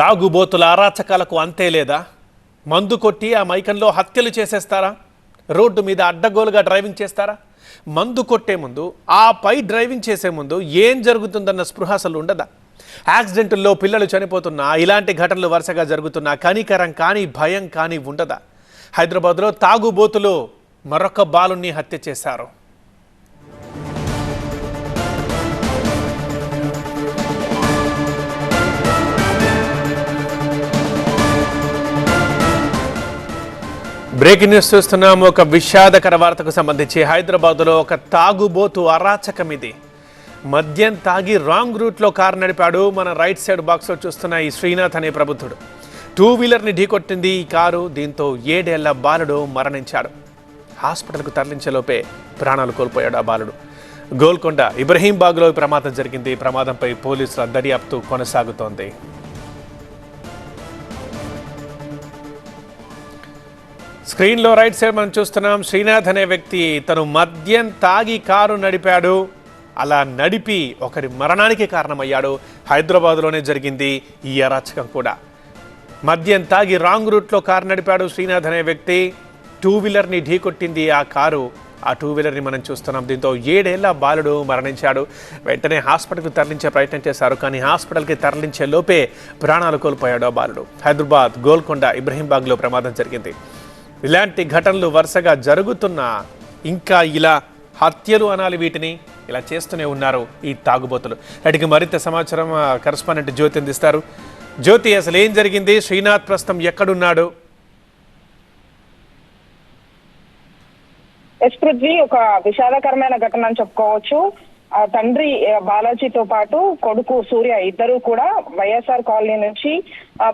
తాగుబోతుల అరాచకాలకు అంతే లేదా? మందు కొట్టి ఆ మైకంలో హత్యలు చేసేస్తారా? రోడ్డు మీద అడ్డగోలుగా డ్రైవింగ్ చేస్తారా? మందు కొట్టే ముందు ఆ పై డ్రైవింగ్ చేసే ముందు ఏం జరుగుతుందన్న స్పృహ అసలు ఉండదా? యాక్సిడెంటుల్లో పిల్లలు చనిపోతున్నా ఇలాంటి ఘటనలు వరుసగా జరుగుతున్నా కనికరం కానీ భయం కానీ ఉండదా? హైదరాబాద్లో తాగుబోతులు మరొక బాలుని హత్య చేశారు. బ్రేకింగ్ న్యూస్ చూస్తున్నాము. ఒక విషాదకర వార్తకు సంబంధించి హైదరాబాద్లో ఒక తాగుబోతు అరాచకం ఇది. మద్యం తాగి రాంగ్ రూట్లో కారు నడిపాడు మన రైట్ సైడ్ బాక్స్లో చూస్తున్న ఈ శ్రీనాథ్ అనే ప్రబుద్ధుడు. టూ వీలర్ని ఢీకొట్టింది ఈ కారు దీంతో ఏడేళ్ళ బాలుడు మరణించాడు. హాస్పిటల్కు తరలించేలోపే ప్రాణాలు కోల్పోయాడు ఆ బాలుడు. గోల్కొండ ఇబ్రహీంబాగ్లో ప్రమాదం జరిగింది. ఈ ప్రమాదంపై పోలీసుల దర్యాప్తు కొనసాగుతోంది. స్క్రీన్లో రైట్ సైడ్ మనం చూస్తున్నాం శ్రీనాథ్ అనే వ్యక్తి తను మద్యం తాగి కారు నడిపాడు. అలా నడిపి ఒకరి మరణానికి కారణమయ్యాడు. హైదరాబాద్లోనే జరిగింది ఈ అరాచకం కూడా. మద్యం తాగి రాంగ్ రూట్లో కారు నడిపాడు శ్రీనాథ్ అనే వ్యక్తి. టూ వీలర్ని ఢీకొట్టింది ఆ కారు. ఆ టూ వీలర్ని మనం చూస్తున్నాం. దీంతో ఏడేళ్ళ బాలుడు మరణించాడు. వెంటనే హాస్పిటల్కి తరలించే ప్రయత్నం చేశారు కానీ హాస్పిటల్కి తరలించే లోపే ప్రాణాలు కోల్పోయాడు ఆ బాలుడు. హైదరాబాద్ గోల్కొండ ఇబ్రహీంబాగ్లో ప్రమాదం జరిగింది. ఇలాంటి ఘటనలు వరుసగా జరుగుతున్నా ఇంకా ఇలా హత్యలు అనాలి వీటిని ఇలా చేస్తూనే ఉన్నారు ఈ తాగుబోతులు. వాటికి మరింత సమాచారం కరస్పాండెంట్ జ్యోతి అందిస్తారు. జ్యోతి అసలు ఏం జరిగింది? శ్రీనాథ్ ప్రస్తుతం ఎక్కడున్నాడు? ఎస్ పృథ్వీ ఒక విషాదకరమైన ఘటన అని చెప్పుకోవచ్చు. తండ్రి బాలాజీతో పాటు కొడుకు సూర్య ఇద్దరు కూడా వైఎస్ఆర్ కాలనీ నుంచి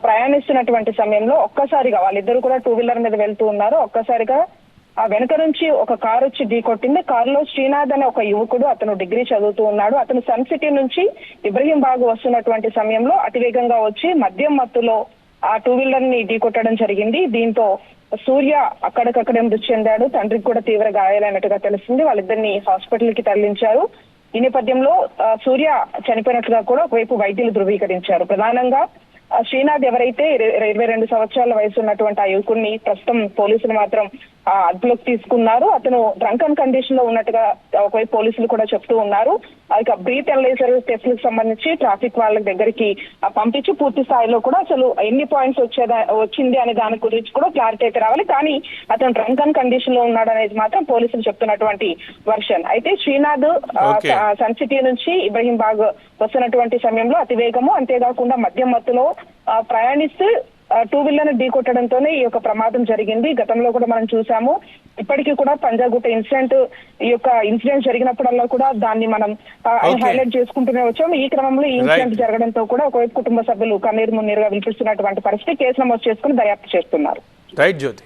ప్రయాణిస్తున్నటువంటి సమయంలో ఒక్కసారిగా వాళ్ళిద్దరు కూడా టూ వీలర్ మీద వెళ్తూ ఉన్నారు. ఒక్కసారిగా ఆ వెనుక నుంచి ఒక కారు వచ్చి ఢీకొట్టింది కారులో శ్రీనాథ్ అనే ఒక యువకుడు అతను డిగ్రీ చదువుతూ ఉన్నాడు. అతను సన్ సిటీ నుంచి ఇబ్రహీం బాగ్ వస్తున్నటువంటి సమయంలో అతివేగంగా వచ్చి మద్యం మత్తులో ఆ టూ వీలర్ని ఢీకొట్టడం జరిగింది. దీంతో సూర్య అక్కడికక్కడే మృతి చెందాడు. తండ్రికి కూడా తీవ్ర గాయాలైనట్టుగా తెలిసింది వాళ్ళిద్దరిని హాస్పిటల్కి తరలించారు. ఈ నేపథ్యంలో ఆ, సూర్య చనిపోయినట్లుగా కూడా ఒకవైపు వైద్యులు ధృవీకరించారు. ప్రధానంగా శ్రీనాథ్ ఎవరైతే ఇరవై రెండు సంవత్సరాల వయసు ఉన్నటువంటి ఆ యువకుడిని ప్రస్తుతం పోలీసులు మాత్రం అదుపులోకి తీసుకున్నారు. అతను డ్రంకన్ కండిషన్లో ఉన్నట్టుగా ఒకవైపు పోలీసులు కూడా చెప్తూ ఉన్నారు. ఇక బ్రీత్ అనలైజర్ టెస్ట్లకు సంబంధించి ట్రాఫిక్ వాళ్ళ దగ్గరికి పంపించి పూర్తి స్థాయిలో కూడా అసలు ఎన్ని పాయింట్స్ వచ్చేదా వచ్చింది అనే దాని గురించి కూడా క్లారిటీ అయితే రావాలి. కానీ అతను డ్రంకన్ కండిషన్లో ఉన్నాడు అనేది మాత్రం పోలీసులు చెప్తున్నటువంటి వర్షన్. అయితే శ్రీనాథ్ సన్ సిటీ నుంచి ఇబ్రహీం బాగ్ వస్తున్నటువంటి సమయంలో అతివేగము అంతేకాకుండా మద్యం మత్తులో ప్రయాణిస్తూ టూ వీలర్ ఢీ కొట్టడంతోనే ఈ యొక్క ప్రమాదం జరిగింది. గతంలో కూడా మనం చూసాము. ఇప్పటికీ కూడా పంజాగుట్ట ఇన్సిడెంట్ ఈ యొక్క ఇన్సిడెంట్ జరిగినప్పుడల్లా కూడా దాన్ని మనం. హైలైట్ చేసుకుంటూనే వచ్చాము. ఈ క్రమంలో ఈ ఇన్సిడెంట్. జరగడంతో కూడా ఒకవైపు కుటుంబ సభ్యులు కన్నీరు మున్నీరుగా వినిపిస్తున్నటువంటి పరిస్థితి కేసు నమోదు చేసుకుని దర్యాప్తు చేస్తున్నారు. రైట్ జ్యోతి